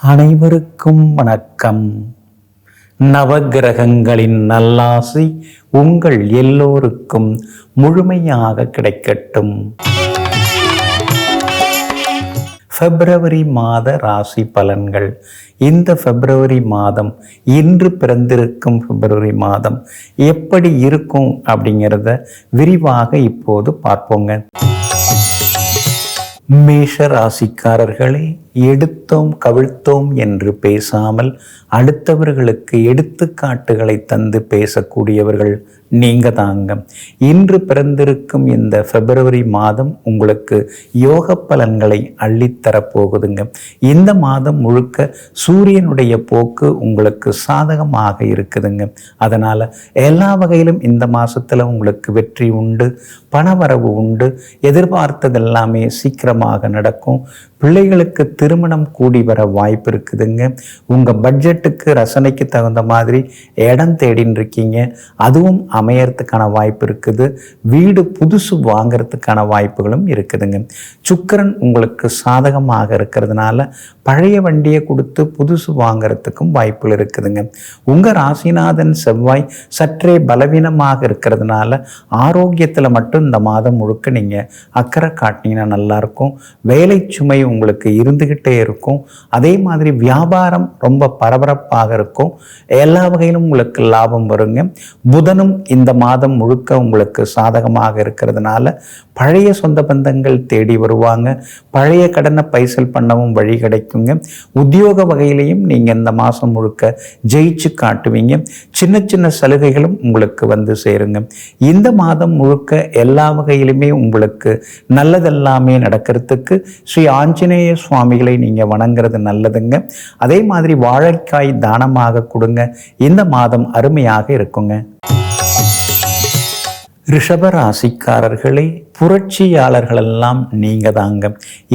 அனைவருக்கும் வணக்கம். நவகிரகங்களின் நல்லாசி உங்கள் எல்லோருக்கும் முழுமையாக கிடைக்கட்டும். பிப்ரவரி மாத ராசி பலன்கள். இந்த பிப்ரவரி மாதம் இன்று பிறந்திருக்கும் பிப்ரவரி மாதம் எப்படி இருக்கும் அப்படிங்கிறத விரிவாக இப்போது பார்ப்போங்க. மேஷ ராசிக்காரர்களே எடுத்தோம் கவிழ்த்தோம் என்று பேசாமல் அடுத்தவர்களுக்கு எடுத்துக்காட்டுகளை தந்து பேசக்கூடியவர்கள் நீங்க தாங்க. இன்று பிறந்திருக்கும் இந்த பிப்ரவரி மாதம் உங்களுக்கு யோக பலன்களை அள்ளித்தரப்போகுதுங்க இந்த மாதம் முழுக்க சூரியனுடைய போக்கு உங்களுக்கு சாதகமாக இருக்குதுங்க. அதனால் எல்லா வகையிலும் இந்த மாதத்தில் உங்களுக்கு வெற்றி உண்டு பணவரவு உண்டு எதிர்பார்த்தது எல்லாமே சீக்கிரமாக நடக்கும். பிள்ளைகளுக்கு திருமணம் கூடி வர வாய்ப்பு இருக்குதுங்க. உங்கள் பட்ஜெட்டுக்கு ரசனைக்கு தகுந்த மாதிரி இடம் தேடின்னு இருக்கீங்க அதுவும் அமையறதுக்கான வாய்ப்பு இருக்குது. வீடு புதுசு வாங்கிறதுக்கான வாய்ப்புகளும் இருக்குதுங்க. சுக்கரன் உங்களுக்கு சாதகமாக இருக்கிறதுனால பழைய வண்டியை கொடுத்து புதுசு வாங்கிறதுக்கும் வாய்ப்புகள் இருக்குதுங்க. உங்கள் ராசிநாதன் செவ்வாய் சற்றே பலவீனமாக இருக்கிறதுனால ஆரோக்கியத்தில் மட்டும் இந்த மாதம் முழுக்க நீங்கள் அக்கறை காட்டினீங்கன்னா நல்லாயிருக்கும் வேலை சுமை உங்களுக்கு இருந்துகிட்டு இருந்துக்கிட்டே இருக்கும். அதே மாதிரி வியாபாரம் ரொம்ப பரபரப்பாக இருக்கும். எல்லா வகையிலும் உங்களுக்கு லாபம் வருங்க. புதனும் இந்த மாதம் முழுக்க உங்களுக்கு சாதகமாக இருக்கிறதுனால பழைய சொந்த பந்தங்கள் தேடி வருவாங்க. பழைய கடனை பைசல் பண்ணவும் வழி கிடைக்குங்க. உத்தியோக வகையிலையும் நீங்கள் இந்த மாதம் முழுக்க ஜெயிச்சு காட்டுவீங்க. சின்ன சின்ன சலுகைகளும் உங்களுக்கு வந்து சேருங்க. இந்த மாதம் முழுக்க எல்லா வகையிலுமே உங்களுக்கு நல்லதெல்லாமே நடக்கிறதுக்கு ஸ்ரீ ஆஞ்சநேய சுவாமிகளை நீங்கள் வணங்குறது நல்லதுங்க. அதே மாதிரி வாழைக்காய் தானமாக கொடுங்க. இந்த மாதம் அருமையாக இருக்குங்க. ரிஷபராசிக்காரர்களே புரட்சியாளர்களெல்லாம் நீங்கள் தாங்க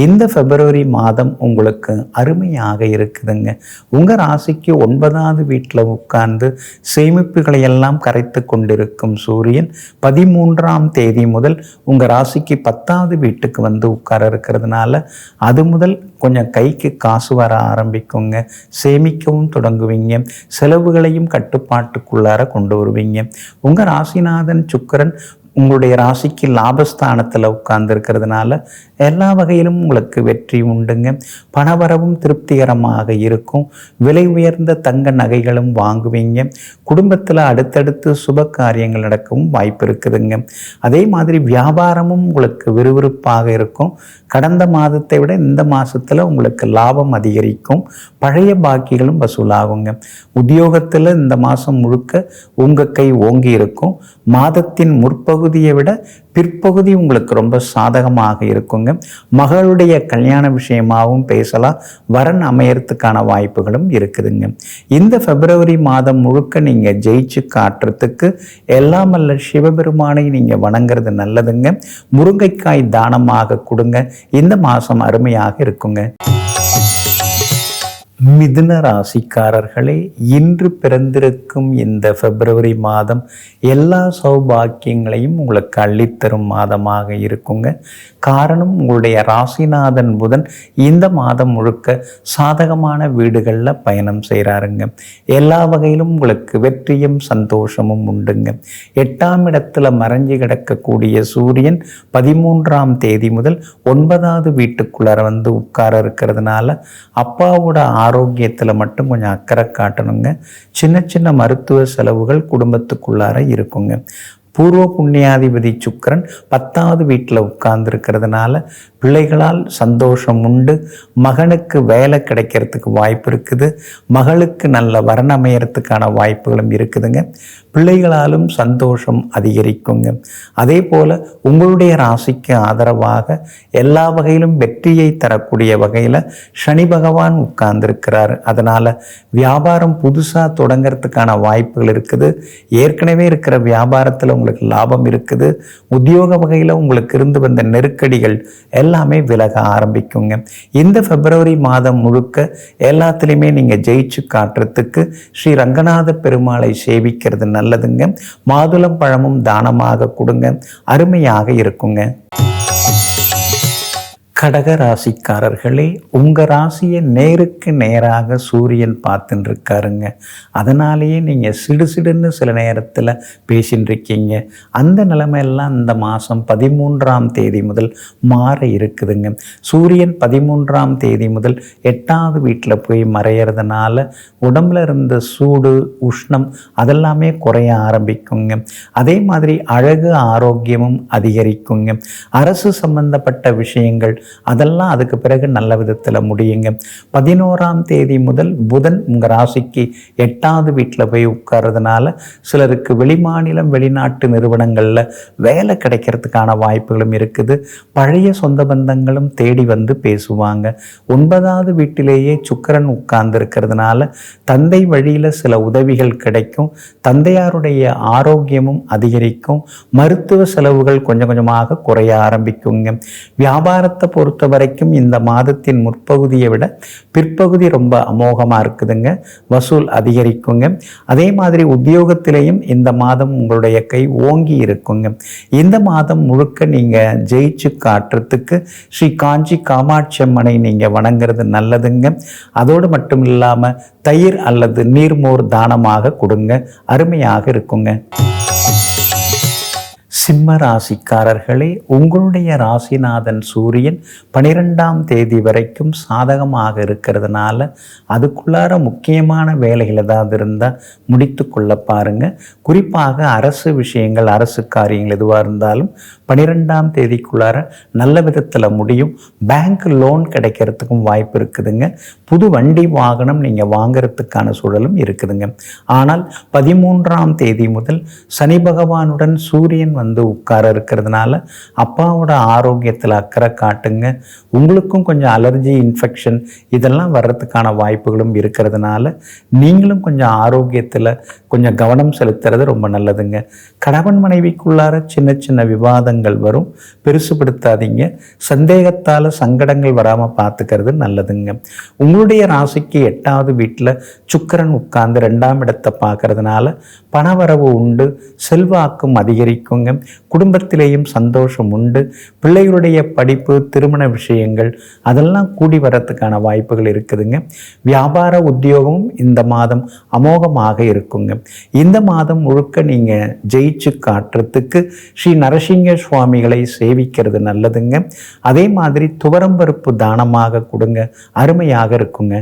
இந்த பிப்ரவரி மாதம் உங்களுக்கு அருமையாக இருக்குதுங்க. உங்கள் ராசிக்கு ஒன்பதாவது வீட்டில் உட்கார்ந்து சேமிப்புகளை எல்லாம் கரைத்து கொண்டிருக்கும் சூரியன் பதிமூன்றாம் தேதி முதல் உங்கள் ராசிக்கு பத்தாவது வீட்டுக்கு வந்து உட்கார இருக்கிறதுனால அது முதல் கொஞ்சம் கைக்கு காசு வர ஆரம்பிக்குங்க. சேமிக்கவும் தொடங்குவீங்க. செலவுகளையும் கட்டுப்பாட்டுக்குள்ளார கொண்டு வருவீங்க. உங்கள் ராசிநாதன் சுக்கரன் உங்களுடைய ராசிக்கு லாபஸ்தானத்தில் உட்கார்ந்துருக்கிறதுனால எல்லா வகையிலும் உங்களுக்கு வெற்றி உண்டுங்க. பணவரவும் திருப்திகரமாக இருக்கும். விலை உயர்ந்த தங்க நகைகளும் வாங்குவீங்க. குடும்பத்தில் அடுத்தடுத்து சுப காரியங்கள் நடக்கவும் வாய்ப்பு இருக்குதுங்க. அதே மாதிரி வியாபாரமும் உங்களுக்கு விறுவிறுப்பாக இருக்கும். கடந்த மாதத்தை விட இந்த மாதத்தில் உங்களுக்கு லாபம் அதிகரிக்கும். பழைய பாக்கிகளும் வசூலாகுங்க. உத்தியோகத்தில் இந்த மாதம் முழுக்க உங்கள் கை ஓங்கி இருக்கும். மாதத்தின் முற்பகுதியை விட பிற்பகுதி உங்களுக்கு ரொம்ப சாதகமாக இருக்குங்க. மகளுடைய கல்யாண விஷயமாகவும் பேசலாம். வரன் அமையறதுக்கான வாய்ப்புகளும் இருக்குதுங்க. இந்த பிப்ரவரி மாதம் முழுக்க நீங்கள் ஜெயிச்சு காட்டுறதுக்கு எல்லாம் அல்ல சிவபெருமானை நீங்கள் வணங்குறது நல்லதுங்க. முருங்கைக்காய் தானமாக கொடுங்க. இந்த மாதம் அருமையாக இருக்குங்க. மிதுன ராசிக்காரர்களே இன்று பிறந்திருக்கும் இந்த பிப்ரவரி மாதம் எல்லா சௌபாக்கியங்களையும் உங்களுக்கு அள்ளித்தரும் மாதமாக இருக்குங்க. காரணம் உங்களுடைய ராசிநாதன் புதன் இந்த மாதம் முழுக்க சாதகமான வீடுகளில் பயணம் செய்கிறாருங்க எல்லா வகையிலும் உங்களுக்கு வெற்றியும் சந்தோஷமும் உண்டுங்க. எட்டாம் இடத்துல மறைஞ்சு கிடக்கக்கூடிய சூரியன் பதிமூன்றாம் தேதி முதல் ஒன்பதாவது வீட்டுக்குள்ளார வந்து உட்கார இருக்கிறதுனால அப்பாவோட ஆரோக்கியத்தில் மட்டும் கொஞ்சம் அக்கறை காட்டணுங்க. சின்ன சின்ன மருத்துவ செலவுகள் குடும்பத்துக்குள்ளார இருக்குங்க. பூர்வ புண்ணியாதிபதி சுக்கரன் பத்தாவது வீட்டில் உட்கார்ந்துருக்கிறதுனால பிள்ளைகளால் சந்தோஷம் உண்டு. மகனுக்கு வேலை கிடைக்கிறதுக்கு வாய்ப்பு இருக்குது. மகளுக்கு நல்ல வரண அமையறதுக்கான வாய்ப்புகளும் இருக்குதுங்க. பிள்ளைகளாலும் சந்தோஷம் அதிகரிக்குங்க. அதே போல் உங்களுடைய ராசிக்கு ஆதரவாக எல்லா வகையிலும் வெற்றியை தரக்கூடிய வகையில் சனி பகவான் உட்கார்ந்துருக்கிறார். அதனால் வியாபாரம் புதுசாக தொடங்கிறதுக்கான வாய்ப்புகள் இருக்குது. ஏற்கனவே இருக்கிற வியாபாரத்தில் உங்களுக்கு லாபம் இருக்குது. உத்தியோக வகையில் உங்களுக்கு இருந்து வந்த நெருக்கடிகள் எல்லாமே விலக ஆரம்பிக்குங்க. இந்த பிப்ரவரி மாதம் முழுக்க எல்லாத்துலேயுமே நீங்கள் ஜெயிச்சு காட்டுறதுக்கு ஸ்ரீ ரங்கநாத பெருமாளை சேவிக்கிறது நல்லதுங்க. மாதுளம் பழமும் தானமாக கொடுங்க. அருமையாக இருக்குங்க. கடக ராசிக்காரர்களே உங்கள் ராசியை நேருக்கு நேராக சூரியன் பார்த்துன்னு இருக்காருங்க அதனாலேயே நீங்கள் சிடு சிடுன்னு சில நேரத்தில் பேசின்ருக்கீங்க அந்த நிலைமையெல்லாம் இந்த மாதம் பதிமூன்றாம் தேதி முதல் மாற இருக்குதுங்க. சூரியன் பதிமூன்றாம் தேதி முதல் எட்டாவது வீட்டில் போய் மறையிறதுனால உடம்புல இருந்த சூடு உஷ்ணம் அதெல்லாமே குறைய ஆரம்பிக்குங்க. அதே மாதிரி அழகு ஆரோக்கியமும் அதிகரிக்குங்க. அரசு சம்பந்தப்பட்ட விஷயங்கள் அதெல்லாம் அதுக்கு பிறகு நல்ல விதத்தில் முடியுங்க. பதினோராம் தேதி முதல் புதன் உங்கள் ராசிக்கு எட்டாவது வீட்டில் போய் உட்கார்றதுனால சிலருக்கு வெளிமாநிலம் வெளிநாட்டு நிறுவனங்களில் வேலை கிடைக்கிறதுக்கான வாய்ப்புகளும் இருக்குது. பழைய சொந்த பந்தங்களும் தேடி வந்து பேசுவாங்க. ஒன்பதாவது வீட்டிலேயே சுக்கரன் உட்கார்ந்து இருக்கிறதுனால தந்தை வழியில் சில உதவிகள் கிடைக்கும். தந்தையாருடைய ஆரோக்கியமும் அதிகரிக்கும். மருத்துவ செலவுகள் கொஞ்சம் கொஞ்சமாக குறைய ஆரம்பிக்குங்க. வியாபாரத்தை பொறுத்த வரைக்கும் இந்த மாதத்தின் முற்பகுதியை விட பிற்பகுதி ரொம்ப அமோகமாக இருக்குதுங்க. வசூல் அதிகரிக்குங்க. அதே மாதிரி உத்தியோகத்திலையும் இந்த மாதம் உங்களுடைய கை ஓங்கி இருக்குங்க. இந்த மாதம் முழுக்க நீங்கள் ஜெயிச்சு காட்டுறதுக்கு ஸ்ரீ காஞ்சி காமாட்சி அம்மனை நீங்கள் வணங்குறது நல்லதுங்க. அதோடு மட்டும் இல்லாமல் தயிர் அல்லது நீர்மோர் தானமாக கொடுங்க. அருமையாக இருக்குங்க. சிம்ம ராசிக்காரர்களே உங்களுடைய ராசிநாதன் சூரியன் பனிரெண்டாம் தேதி வரைக்கும் சாதகமாக இருக்கிறதுனால அதுக்குள்ளார முக்கியமான வேலைகள் ஏதாவது இருந்தால் முடித்து கொள்ள பாருங்க. குறிப்பாக அரசு விஷயங்கள் அரசு காரியங்கள் எதுவாக இருந்தாலும் பனிரெண்டாம் தேதிக்குள்ளார நல்ல விதத்தில் முடியும். பேங்க் லோன் கிடைக்கிறதுக்கும் வாய்ப்பு இருக்குதுங்க. புது வண்டி வாகனம் நீங்கள் வாங்கிறதுக்கான சூழலும் இருக்குதுங்க. ஆனால் பதிமூன்றாம் தேதி முதல் சனி பகவானுடன் சூரியன் வந்து வந்து உட்கார இருக்கிறதுனால அப்பாவோட ஆரோக்கியத்தில் அக்கறை காட்டுங்க. உங்களுக்கும் கொஞ்சம் அலர்ஜி இன்ஃபெக்ஷன் இதெல்லாம் வர்றதுக்கான வாய்ப்புகளும் இருக்கிறதுனால நீங்களும் கொஞ்சம் ஆரோக்கியத்தில் கொஞ்சம் கவனம் செலுத்துறது ரொம்ப நல்லதுங்க. கணவன் மனைவிக்குள்ளார சின்ன சின்ன விவாதங்கள் வரும். பெருசுபடுத்தாதீங்க. சந்தேகத்தால் சங்கடங்கள் வராமல் பார்த்துக்கிறது நல்லதுங்க. உங்களுடைய ராசிக்கு எட்டாவது வீட்டில் சுக்கரன் உட்கார்ந்து ரெண்டாம் இடத்தை பார்க்கறதுனால பணவரவு உண்டு. செல்வாக்கும் அதிகரிக்குங்க. குடும்பத்திலேயும் சந்தோஷம் உண்டு. பிள்ளைகளுடைய படிப்பு திருமண விஷயங்கள் அதெல்லாம் கூடி வரத்துக்கான வாய்ப்புகள் இருக்குதுங்க. வியாபார உத்தியோகமும் இந்த மாதம் அமோகமாக இருக்குங்க. இந்த மாதம் முழுக்க நீங்கள் ஜெயிச்சு காட்டுறதுக்கு ஸ்ரீ நரசிங்க சுவாமிகளை சேவிக்கிறது நல்லதுங்க. அதே மாதிரி துவரம்பருப்பு தானமாக கொடுங்க. அருமையாக இருக்குங்க.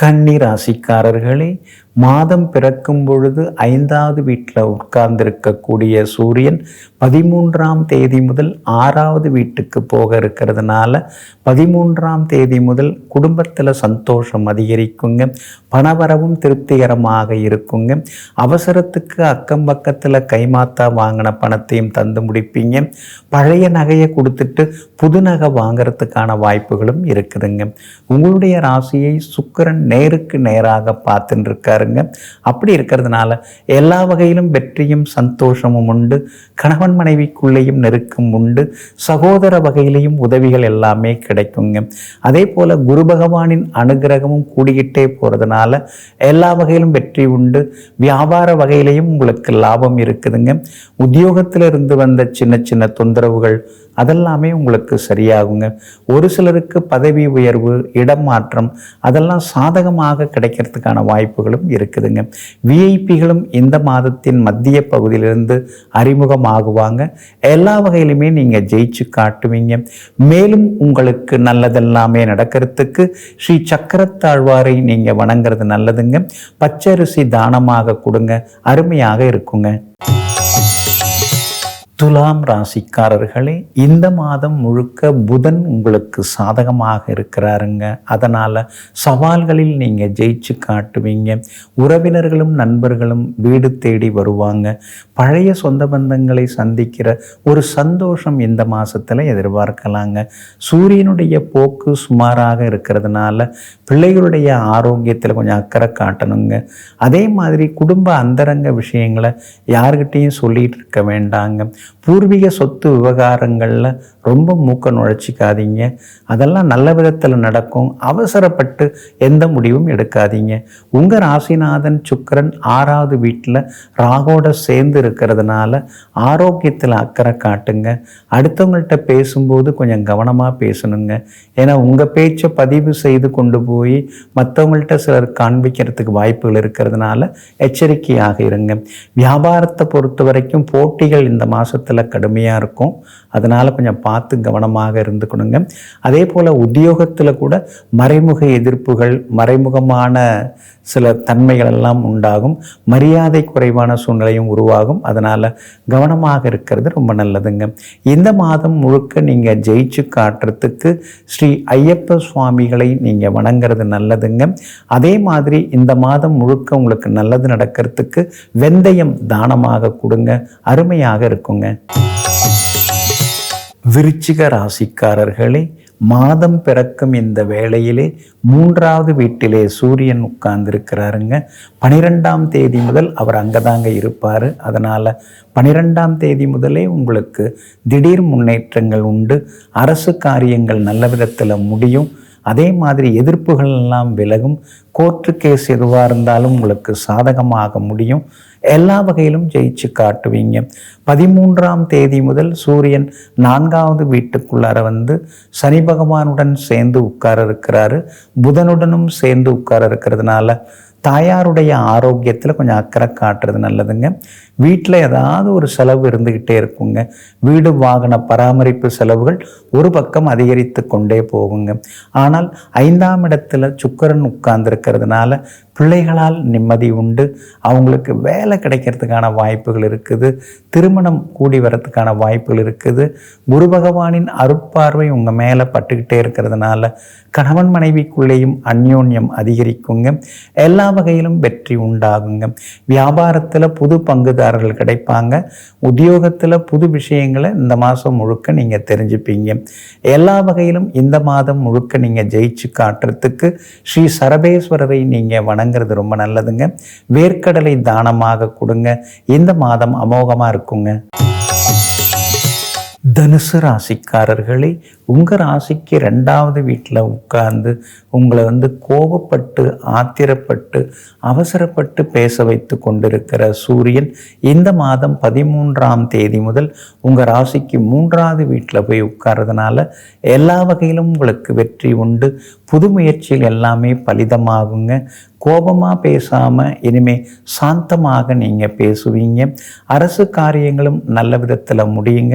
கன்னி ராசிக்காரர்களே மாதம் பிறக்கும் பொழுது ஐந்தாவது வீட்டில் உட்கார்ந்திருக்கக்கூடிய சூரியன் பதிமூன்றாம் தேதி முதல் ஆறாவது வீட்டுக்கு போக இருக்கிறதுனால பதிமூன்றாம் தேதி முதல் குடும்பத்தில் சந்தோஷம் அதிகரிக்குங்க. பணவரவும் திருப்திகரமாக இருக்குங்க. அவசரத்துக்கு அக்கம் பக்கத்தில் கைமாத்தா வாங்கின பணத்தையும் தந்து முடிப்பீங்க. பழைய நகையை கொடுத்துட்டு புது நகை வாங்கிறதுக்கான வாய்ப்புகளும் இருக்குதுங்க. உங்களுடைய ராசியை சுக்கரன் நேருக்கு நேராக பார்த்துட்டு பாருங்கள் அப்படி இருக்கிறதுனால எல்லா வகையிலும் வெற்றியும் சந்தோஷமும் உண்டு. கணவன் மனைவிக்குள்ளேயும் நெருக்கம் உண்டு. சகோதர வகையிலையும் உதவிகள் எல்லாமே கிடைக்குங்க. அதே போல் குரு பகவானின் அனுகிரகமும் கூடிக்கிட்டே போகிறதுனால எல்லா வகையிலும் வெற்றி உண்டு. வியாபார வகையிலையும் உங்களுக்கு லாபம் இருக்குதுங்க. உத்தியோகத்தில் இருந்து வந்த சின்ன சின்ன தொந்தரவுகள் அதெல்லாமே உங்களுக்கு சரியாகுங்க. ஒரு சிலருக்கு பதவி உயர்வு இடம் மாற்றம் அதெல்லாம் சாதகமாக கிடைக்கிறதுக்கான வாய்ப்புகளும் இருக்குதுங்க. விஐபிகளும் இந்த மாதத்தின் மத்திய பகுதியிலிருந்து அறிமுகமாகுவாங்க. எல்லா வகையிலுமே நீங்கள் ஜெயிச்சு காட்டுவீங்க. மேலும் உங்களுக்கு நல்லதெல்லாமே நடக்கிறதுக்கு ஸ்ரீ சக்கரத்தாழ்வாரை நீங்கள் வணங்குறது நல்லதுங்க. பச்சரிசி தானமாக கொடுங்க. அருமையாக இருக்குங்க. துலாம் ராசிக்காரர்களே இந்த மாதம் முழுக்க புதன் உங்களுக்கு சாதகமாக இருக்கிறாருங்க. அதனால் சவால்களில் நீங்கள் ஜெயிச்சு காட்டுவீங்க. உறவினர்களும் நண்பர்களும் வீடு தேடி வருவாங்க. பழைய சொந்த பந்தங்களை சந்திக்கிற ஒரு சந்தோஷம் இந்த மாதத்தில் எதிர்பார்க்கலாங்க. சூரியனுடைய போக்கு சுமாராக இருக்கிறதுனால பிள்ளைகளுடைய ஆரோக்கியத்தில் கொஞ்சம் அக்கறை காட்டணுங்க. அதே மாதிரி குடும்ப அந்தரங்க விஷயங்களை யாருக்கிட்டேயும் சொல்லிகிட்டு இருக்க வேண்டாங்க. பூர்வீக சொத்து விவகாரங்களில் ரொம்ப மூக்க நுழைச்சிக்காதீங்க. அதெல்லாம் நல்ல விதத்தில் நடக்கும். அவசரப்பட்டு எந்த முடிவும் எடுக்காதீங்க. உங்கள் ராசிநாதன் சுக்கிரன் ஆறாவது வீட்டில் ராகோட சேர்ந்து இருக்கிறதுனால ஆரோக்கியத்தில் அக்கறை காட்டுங்க. அடுத்தவங்கள்ட்ட பேசும்போது கொஞ்சம் கவனமாக பேசணுங்க. ஏன்னா உங்கள் பேச்சை பதிவு செய்து கொண்டு போய் மற்றவங்கள்ட்ட சிலர் காண்பிக்கிறதுக்கு வாய்ப்புகள் இருக்கிறதுனால எச்சரிக்கையாக இருங்க. வியாபாரத்தை பொறுத்த வரைக்கும் போட்டிகள் இந்த மாதத்தில் கடுமையாக இருக்கும். அதனால் கொஞ்சம் பார்த்து கவனமாக இருந்துக்கணுங்க. அதே போல் உத்தியோகத்தில் கூட மறைமுக எதிர்ப்புகள் மறைமுகமான சில தன்மைகள் எல்லாம் உண்டாகும். மரியாதை குறைவான சூழ்நிலையும் உருவாகும். அதனால் கவனமாக இருக்கிறது ரொம்ப நல்லதுங்க. இந்த மாதம் முழுக்க நீங்கள் ஜெயிச்சு காட்டுறதுக்கு ஸ்ரீ ஐயப்ப சுவாமிகளை நீங்கள் வணங்குறது நல்லதுங்க. அதே மாதிரி இந்த மாதம் முழுக்க உங்களுக்கு நல்லது நடக்கிறதுக்கு வெந்தயம் தானமாக கொடுங்க. அருமையாக இருக்குங்க. விருச்சிக ராசிக்காரர்களே மாதம் பிறக்கும் இந்த வேளையிலே மூன்றாவது வீட்டிலே சூரியன் உட்கார்ந்துருக்கிறாருங்க. பனிரெண்டாம் தேதி முதல் அவர் அங்கே தாங்க இருப்பார். அதனால் பனிரெண்டாம் தேதி முதலே உங்களுக்கு திடீர் முன்னேற்றங்கள் உண்டு. அரசு காரியங்கள் நல்ல விதத்தில் முடியும். அதே மாதிரி எதிர்ப்புகள் எல்லாம் விலகும். கோர்ட்டு கேஸ் எதுவாக இருந்தாலும் உங்களுக்கு சாதகமாக முடியும். எல்லா வகையிலும் ஜெயிச்சு காட்டுவீங்க. பதிமூன்றாம் தேதி முதல் சூரியன் நான்காவது வீட்டுக்குள்ளார வந்து சனி பகவானுடன் சேர்ந்து உட்கார இருக்கிறாரு. புதனுடனும் சேர்ந்து உட்கார இருக்கிறதுனால தாயாருடைய ஆரோக்கியத்தில் கொஞ்சம் அக்கறை காட்டுறது நல்லதுங்க. வீட்டில் ஏதாவது ஒரு செலவு இருந்துக்கிட்டே இருக்குங்க. வீடு வாகன பராமரிப்பு செலவுகள் ஒரு பக்கம் அதிகரித்து கொண்டே போகுங்க. ஆனால் ஐந்தாம் இடத்துல சுக்கரன் உட்கார்ந்துருக்கிறதுனால பிள்ளைகளால் நிம்மதி உண்டு. அவங்களுக்கு வேலை கிடைக்கிறதுக்கான வாய்ப்புகள் இருக்குது. திருமணம் கூடி வரத்துக்கான வாய்ப்புகள் இருக்குது. குரு பகவானின் அருட்பார்வை உங்கள் மேலே பட்டுக்கிட்டே இருக்கிறதுனால கணவன் மனைவிக்குள்ளேயும் அந்யோன்யம் அதிகரிக்குங்க. எல்லா வகையிலும் வெற்றி உண்டாகுங்க. வியாபாரத்தில் புது பங்குதாரர்கள் கிடைப்பாங்க. உத்தியோகத்தில் புது விஷயங்களை இந்த மாதம் முழுக்க நீங்கள் தெரிஞ்சுப்பீங்க. எல்லா வகையிலும் இந்த மாதம் முழுக்க நீங்கள் ஜெயிச்சு காட்டுறதுக்கு ஸ்ரீ சரபேஸ்வரரை நீங்கள் வணங்குறது ரொம்ப நல்லதுங்க. வேர்க்கடலை தானமாக கொடுங்க. இந்த மாதம் அமோகமாக இருக்குங்க. தனுசு ராசிக்காரர்களே உங்கள் ராசிக்கு ரெண்டாவது வீட்டில் உட்கார்ந்து உங்களை வந்து கோபப்பட்டு ஆத்திரப்பட்டு அவசரப்பட்டு பேச வைத்து கொண்டிருக்கிற சூரியன் இந்த மாதம் பதிமூன்றாம் தேதி முதல் உங்கள் ராசிக்கு மூன்றாவது வீட்டில் போய் உட்கார்றதுனால எல்லா வகையிலும் உங்களுக்கு வெற்றி உண்டு. புது முயற்சியில் எல்லாமே பலிதமாகுங்க. கோபமாக பேசாமல் இனிமே சாந்தமாக நீங்கள் பேசுவீங்க. அரசு காரியங்களும் நல்ல விதத்தில் முடியுங்க.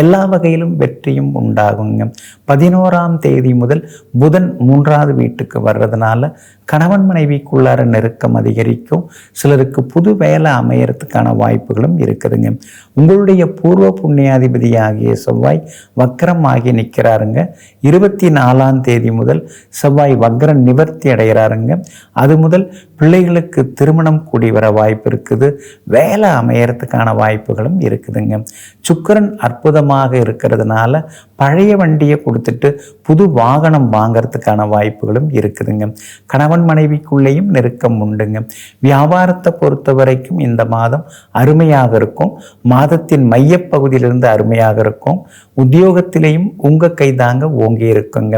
எல்லா வகையிலும் வெற்றியும் உண்டாகுங்க. பதினோராம் தேதி முதல் புதன் மூன்றாவது வீட்டுக்கு வர்றதுனால கணவன் மனைவிக்குள்ளார நெருக்கம் அதிகரிக்கும். சிலருக்கு புது வேலை அமையறதுக்கான வாய்ப்புகளும் இருக்குதுங்க. உங்களுடைய பூர்வ புண்ணியாதிபதி ஆகிய செவ்வாய் வக்கரம் ஆகி நிற்கிறாருங்க. இருபத்தி நாலாம் தேதி முதல் செவ்வாய் வக்கர நிவர்த்தி அடைகிறாருங்க. அது முதல் பிள்ளைகளுக்கு திருமணம் கூடி வர வாய்ப்பு இருக்குது. வேலை அமையறதுக்கான வாய்ப்புகளும் இருக்குதுங்க. சுக்கரன் அற்புதமாக இருக்கிறதுனால பழைய வண்டியை கொடுத்துட்டு புது வாகனம் வாங்கிறதுக்கான வாய்ப்புகளும் இருக்குதுங்க. கணவன் மனைவிக்குள்ளேயும் நெருக்கம் உண்டுங்க. வியாபாரத்தை பொறுத்த வரைக்கும் இந்த மாதம் அருமையாக இருக்கும். மாதத்தின் மையப்பகுதியிலிருந்து அருமையாக இருக்கும். உத்தியோகத்திலையும் உங்கள் கைதாங்க ஓங்கி இருக்குங்க.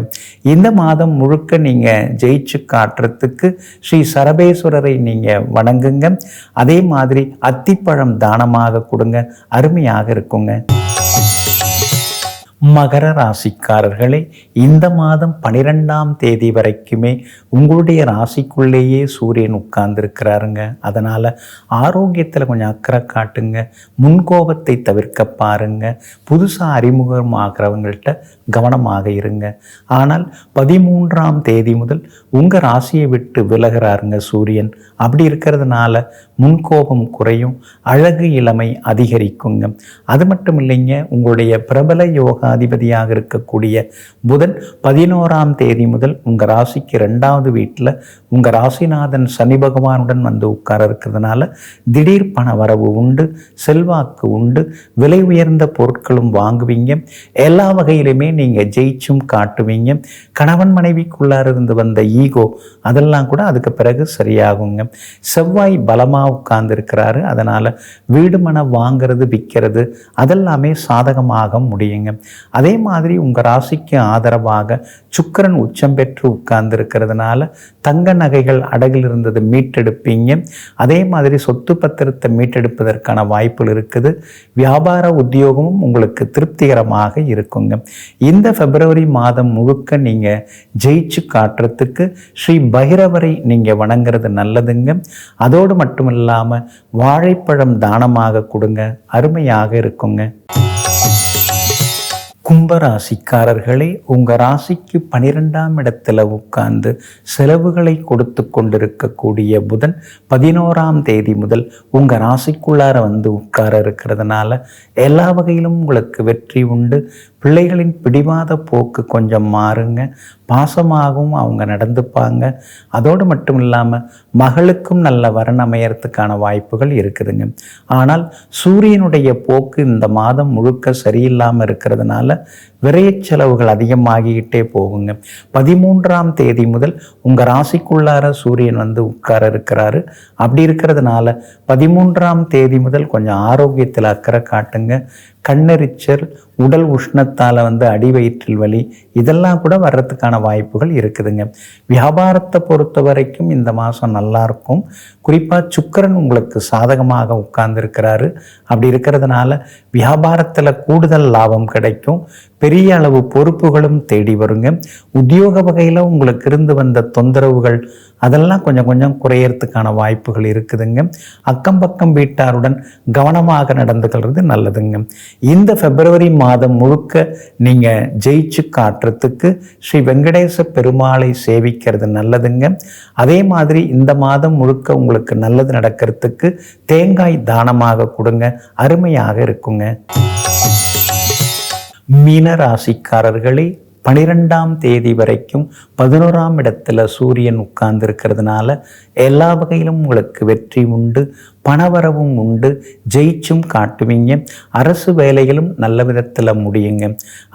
இந்த மாதம் முழுக்க நீங்கள் ஜெயிச்சு காட்டுறதுக்கு ஸ்ரீ சரபேஸ்வரரை நீங்கள் வணங்குங்க. அதே மாதிரி அத்திப்பழம் தானமாக கொடுங்க. அருமையாக இருக்குங்க. மகர ராசிக்காரர்களே இந்த மாதம் பனிரெண்டாம் தேதி வரைக்குமே உங்களுடைய ராசிக்குள்ளேயே சூரியன் உட்கார்ந்துருக்கிறாருங்க. அதனால் ஆரோக்கியத்தில் கொஞ்சம் அக்கறை காட்டுங்க. முன்கோபத்தை தவிர்க்க பாருங்க. புதுசாக அறிமுகமாகிறவங்கள்ட்ட கவனமாக இருங்க. ஆனால் பதிமூன்றாம் தேதி முதல் உங்கள் ராசியை விட்டு விலகிறாருங்க சூரியன். அப்படி இருக்கிறதுனால முன்கோபம் குறையும் அழகு இளமை அதிகரிக்குங்க. அது மட்டும் இல்லைங்க உங்களுடைய பிரபல யோகா அதிபதியாக இருக்கக்கூடிய புதன் பதினோராம் தேதி முதல் உங்கள் ராசிக்கு ரெண்டாவது வீட்டில் உங்கள் ராசிநாதன் சனி பகவானுடன் வந்து உட்கார இருக்கிறதுனால திடீர் பண வரவு உண்டு செல்வாக்கு உண்டு விலை உயர்ந்த பொருட்களும் வாங்குவீங்க. எல்லா வகையிலுமே நீங்கள் ஜெயிச்சும் காட்டுவீங்க. கணவன் மனைவிக்குள்ளார இருந்து வந்த ஈகோ அதெல்லாம் கூட அதுக்கு பிறகு சரியாகுங்க. செவ்வாய் பலமாக உட்கார்ந்து இருக்கிறாரு அதனால் வீடு மனம் வாங்கிறது விற்கிறது அதெல்லாமே சாதகமாக முடியுங்க. அதே மாதிரி உங்கள் ராசிக்கு ஆதரவாக சுக்கிரன் உச்சம் பெற்று உட்கார்ந்து இருக்கிறதுனால தங்க நகைகள் அடகில் இருந்தது மீட்டெடுப்பீங்க. அதே மாதிரி சொத்து பத்திரத்தை மீட்டெடுப்பதற்கான வாய்ப்புகள் இருக்குது. வியாபார உத்தியோகமும் உங்களுக்கு திருப்திகரமாக இருக்குங்க. இந்த பிப்ரவரி மாதம் முழுக்க நீங்கள் ஜெயிச்சு காட்டுறதுக்கு ஸ்ரீ பைரவரை நீங்கள் வணங்குறது நல்லதுங்க. அதோடு மட்டும் இல்லாமல் வாழைப்பழம் தானமாக கொடுங்க. அருமையாக இருக்குங்க. கும்பராசிக்காரர்களே உங்கள் ராசிக்கு பனிரெண்டாம் இடத்துல உட்கார்ந்து செலவுகளை கொடுத்து கொண்டிருக்கக்கூடிய புதன் பதினோராம் தேதி முதல் உங்கள் ராசிக்குள்ளார வந்து உட்கார இருக்கிறதுனால எல்லா வகையிலும் உங்களுக்கு வெற்றி உண்டு. பிள்ளைகளின் பிடிவாத போக்கு கொஞ்சம் மாறுங்க. பாசமாகவும் அவங்க நடந்துப்பாங்க. அதோடு மட்டும் இல்லாமல் மகளுக்கும் நல்ல வரன் அமையறதுக்கான வாய்ப்புகள் இருக்குதுங்க. ஆனால் சூரியனுடைய போக்கு இந்த மாதம் முழுக்க சரியில்லாமல் இருக்கிறதுனால விரைய செலவுகள் அதிகமாகிக்கிட்டே போகுங்க. பதிமூன்றாம் தேதி முதல் உங்கள் ராசிக்குள்ளார சூரியன் வந்து உட்கார இருக்கிறாரு. அப்படி இருக்கிறதுனால பதிமூன்றாம் தேதி முதல் கொஞ்சம் ஆரோக்கியத்தில் அக்கறை காட்டுங்க. கண்ணெரிச்சல் உடல் உஷ்ணத்தால் வந்து அடி வயிற்றில் வலி இதெல்லாம் கூட வர்றதுக்கான வாய்ப்புகள் இருக்குதுங்க. வியாபாரத்தை பொறுத்த வரைக்கும் இந்த மாதம் நல்லாயிருக்கும் குறிப்பாக சுக்கரன் உங்களுக்கு சாதகமாக உட்கார்ந்துருக்கிறாரு. அப்படி இருக்கிறதுனால வியாபாரத்தில் கூடுதல் லாபம் கிடைக்கும். பெரிய அளவு பொறுப்புகளும் தேடி வருங்க. உத்தியோக வகையில் உங்களுக்கு இருந்து வந்த தொந்தரவுகள் அதெல்லாம் கொஞ்சம் கொஞ்சம் குறையறதுக்கான வாய்ப்புகள் இருக்குதுங்க. அக்கம் பக்கம் வீட்டாருடன் கவனமாக நடந்துக்கிறது நல்லதுங்க. இந்த பிப்ரவரி மாதம் முழுக்க நீங்கள் ஜெயிச்சு காட்டுறதுக்கு ஸ்ரீ வெங்கடேச பெருமாளை சேவிக்கிறது நல்லதுங்க. அதே மாதிரி இந்த மாதம் முழுக்க உங்களுக்கு நல்லது நடக்கிறதுக்கு தேங்காய் தானமாக கொடுங்க. அருமையாக இருக்குங்க. மீன ராசிக்காரர்களே பனிரெண்டாம் தேதி வரைக்கும் பதினோராம் இடத்துல சூரியன் உட்கார்ந்து இருக்கிறதுனால எல்லா வகையிலும் உங்களுக்கு வெற்றி உண்டு. பணவரவும் உண்டு. ஜெயிச்சும் காட்டுவீங்க. அரசு வேலைகளும் நல்ல விதத்தில் முடியுங்க.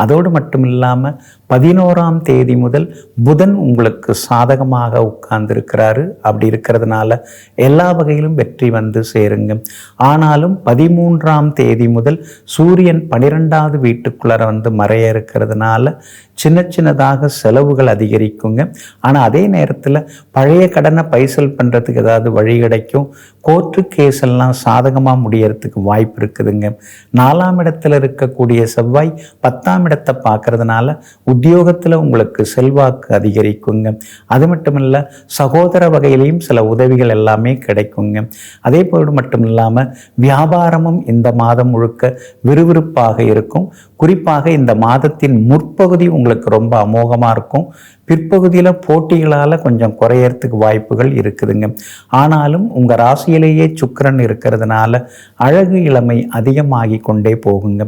அதோடு மட்டும் இல்லாமல் பதினோராம் தேதி முதல் புதன் உங்களுக்கு சாதகமாக உட்கார்ந்துருக்கிறாரு. அப்படி இருக்கிறதுனால எல்லா வகையிலும் வெற்றி வந்து சேருங்க. ஆனாலும் பதிமூன்றாம் தேதி முதல் சூரியன் பனிரெண்டாவது வீட்டுக்குள்ளார வந்து மறைய இருக்கிறதுனால சின்ன சின்னதாக செலவுகள் அதிகரிக்குங்க. ஆனால் அதே நேரத்தில் பழைய கடனை பைசல் பண்ணுறதுக்கு ஏதாவது வழி கிடைக்கும். கோர்ட்டுக்கு கேஸ் எல்லாம் சாதகமாக முடியறதுக்கு வாய்ப்பு இருக்குதுங்க. நாலாம் இடத்துல இருக்கக்கூடிய செவ்வாய் பத்தாம் இடத்தை பார்க்கறதுனால உத்தியோகத்தில் உங்களுக்கு செல்வாக்கு அதிகரிக்குங்க. அது மட்டும் இல்லை சகோதர வகையிலையும் சில உதவிகள் எல்லாமே கிடைக்குங்க. அதே போல் மட்டும் இல்லாமல் வியாபாரமும் இந்த மாதம் முழுக்க விறுவிறுப்பாக இருக்கும். குறிப்பாக இந்த மாதத்தின் முற்பகுதி உங்களுக்கு ரொம்ப அமோகமாக இருக்கும். பிற்பகுதியில் போட்டிகளால் கொஞ்சம் குறையறதுக்கு வாய்ப்புகள் இருக்குதுங்க. ஆனாலும் உங்கள் ராசியிலேயே சுக்கரன் இருக்கிறதுனால அழகு இளமை அதிகமாகி கொண்டே போகுங்க.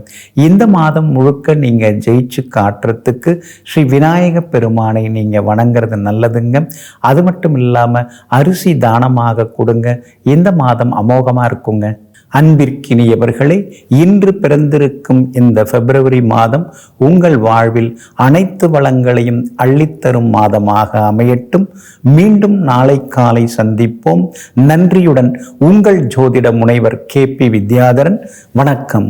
இந்த மாதம் முழுக்க நீங்கள் ஜெயிச்சு காட்டுறதுக்கு ஸ்ரீ விநாயக பெருமானை நீங்கள் வணங்குறது நல்லதுங்க. அது மட்டும் இல்லாமல் அரிசி தானமாக கொடுங்க. இந்த மாதம் அமோகமாக இருக்குங்க. அன்பிற்கினியவர்களே இன்று பிறந்திருக்கும் இந்த பிப்ரவரி மாதம் உங்கள் வாழ்வில் அனைத்து வளங்களையும் அள்ளித்தரும் மாதமாக அமையட்டும். மீண்டும் நாளை காலை சந்திப்போம். நன்றியுடன் உங்கள் ஜோதிட முனைவர் கே பி வித்யாதரன். வணக்கம்.